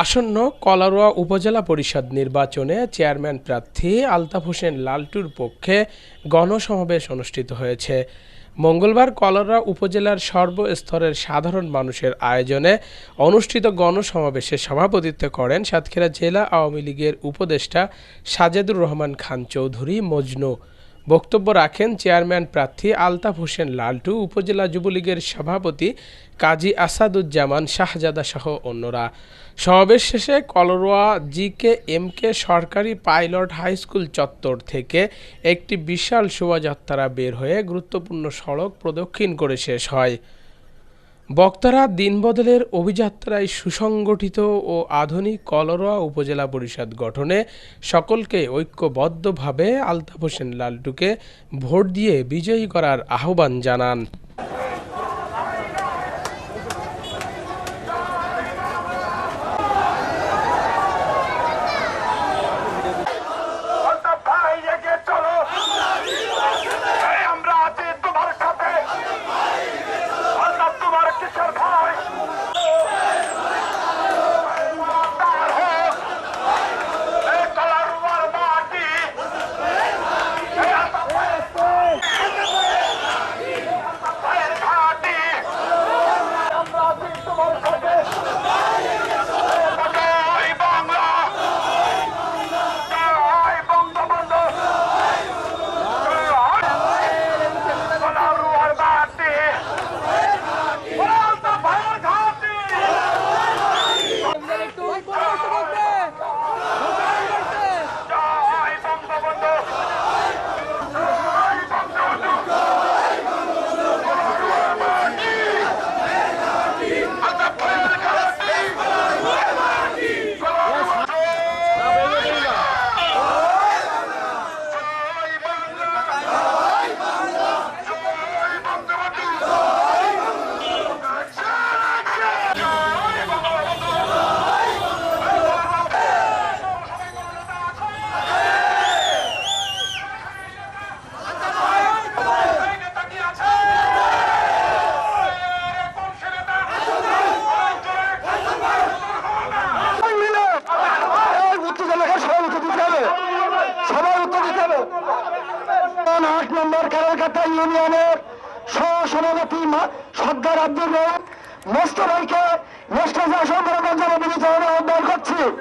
আসন্ন কলারোয়া উপজেলা পরিষদ নির্বাচনে চেয়ারম্যান প্রার্থী আলতাফ হোসেন লালটুর পক্ষে গণসমাবেশ অনুষ্ঠিত হয়েছে। মঙ্গলবার কলারোয়া উপজেলার সর্বস্তরের সাধারণ মানুষের আয়োজনে অনুষ্ঠিত গণসমাবেশে সভাপতিত্ব করেন সাতক্ষীরা জেলা আওয়ামী লীগের উপদেষ্টা সাজেদুর রহমান খান চৌধুরী, মজনু বক্তব্য রাখেন চেয়ারম্যান প্রার্থী আলতাফ হোসেন লালটু, উপজেলা যুবলীগের সভাপতি কাজী আসাদুজ্জামান শাহজাদা সহ অন্যরা। সমাবেশ শেষে কলরোয়া জি কে এম কে সরকারি পাইলট হাইস্কুল চত্বর থেকে একটি বিশাল শোভাযাত্রা বের হয়ে গুরুত্বপূর্ণ সড়ক প্রদক্ষিণ করে শেষ হয়। বক্তারা দিনবদলের অভিযাত্রায় সুসংগঠিত ও আধুনিক কলরোয়া উপজেলা পরিষদ গঠনে সকলকে ঐক্যবদ্ধভাবে আলতাফ হোসেন লালটুকে ভোট দিয়ে বিজয়ী করার আহ্বান জানান। Thank you. আট নম্বর খেলাকাটা ইউনিয়নের সহসভাপতি সর্দার আব্দুল রহিম। মোস্তফাইকে জন্য বিনীত আহ্বান করছি।